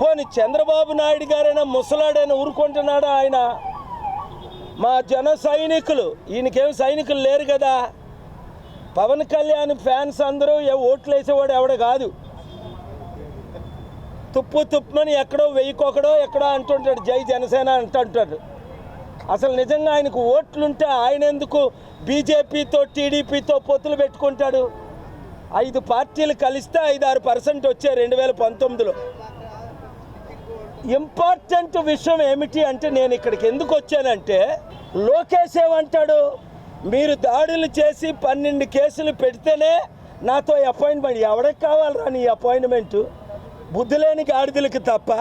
పోని చంద్రబాబు నాయుడు గారైనా ముసలాడైనా ఊరుకుంటున్నాడా ఆయన? మా జన సైనికులు ఈయనకేం సైనికులు లేరు కదా. పవన్ కళ్యాణ్ ఫ్యాన్స్ అందరూ ఏ ఓట్లు వేసేవాడు ఎవడ కాదు. తుప్పు తుప్పమని ఎక్కడో వెయ్యికొకడో ఎక్కడో అంటుంటాడు జై జనసేన అంటుంటాడు. అసలు నిజంగా ఆయనకు ఓట్లుంటే ఆయన ఎందుకు బీజేపీతో టీడీపీతో పొత్తులు పెట్టుకుంటాడు? ఐదు పార్టీలు కలిస్తే ఐదు ఆరు పర్సెంట్ వచ్చాయి రెండు వేల పంతొమ్మిదిలో. ఇంపార్టెంట్ విషయం ఏమిటి అంటే నేను ఇక్కడికి ఎందుకు వచ్చానంటే లోకేష్ ఏమంటాడు మీరు దాడులు చేసి పన్నెండు కేసులు పెడితేనే నాతో అపాయింట్మెంట్ ఎవరికి కావాలరా నీ అపాయింట్మెంటు? బుద్ధి లేని గాడిదలకి తప్ప.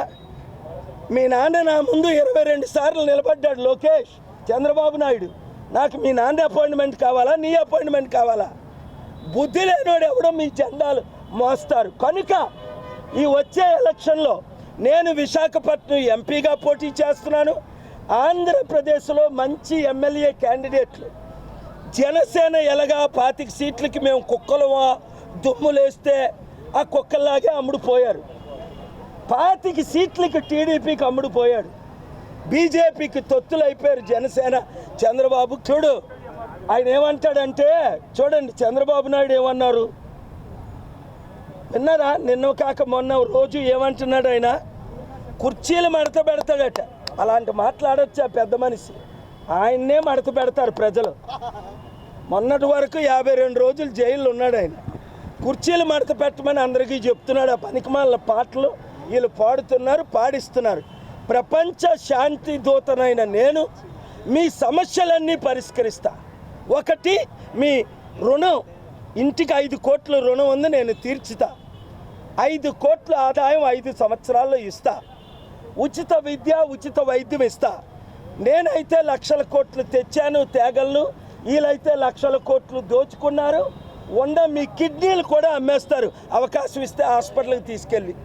మీ నాన్న నా ముందు ఇరవై రెండు సార్లు నిలబడ్డాడు లోకేష్ చంద్రబాబు నాయుడు. నాకు మీ నాన్న అపాయింట్మెంట్ కావాలా నీ అపాయింట్మెంట్ కావాలా? బుద్ధి లేనివాడు ఎవడో మీ జెండాలు మోస్తారు. కనుక ఈ వచ్చే ఎలక్షన్లో నేను విశాఖపట్నం ఎంపీగా పోటీ చేస్తున్నాను. ఆంధ్రప్రదేశ్లో మంచి ఎమ్మెల్యే క్యాండిడేట్లు. జనసేన ఎలాగా పాతిక సీట్లకి మేము కుక్కలమా దుమ్ములేస్తే ఆ కుక్కల్లాగే అమ్ముడుపోయారు. పాతిక సీట్లకి టీడీపీకి అమ్ముడుపోయాడు. బీజేపీకి తొత్తులైపోయారు జనసేన. చంద్రబాబు చూడు ఆయన ఏమంటాడంటే చూడండి చంద్రబాబు నాయుడు ఏమన్నారు? విన్నారా? నిన్న కాక మొన్న రోజు ఏమంటున్నాడు ఆయన? కుర్చీలు మడత పెడతాడట. అలాంటి మాట్లాడొచ్చా పెద్ద మనిషి? ఆయన్నే మడత పెడతారు ప్రజలు. మొన్నటి వరకు యాభై రెండు రోజులు జైల్లో ఉన్నాడు ఆయన. కుర్చీలు మడత పెట్టమని అందరికీ చెప్తున్నాడు. ఆ పనికిమాల పాటలు వీళ్ళు పాడుతున్నారు పాడిస్తున్నారు. ప్రపంచ శాంతి దూతనైన నేను మీ సమస్యలన్నీ పరిష్కరిస్తా. ఒకటి మీ రుణం ఇంటికి ఐదు కోట్ల రుణం ఉంది నేను తీర్చుతా. ఐదు కోట్ల ఆదాయం ఐదు సంవత్సరాల్లో ఇస్తా. ఉచిత విద్య ఉచిత వైద్యం ఇస్తా. నేనైతే లక్షల కోట్లు తెచ్చాను తేగలను వీళ్ళైతే లక్షల కోట్లు దోచుకున్నారు. ఉన్న మీ కిడ్నీలు కూడా అమ్మేస్తారు. అవకాశం ఇస్తే హాస్పిటల్కి తీసుకెళ్ళి.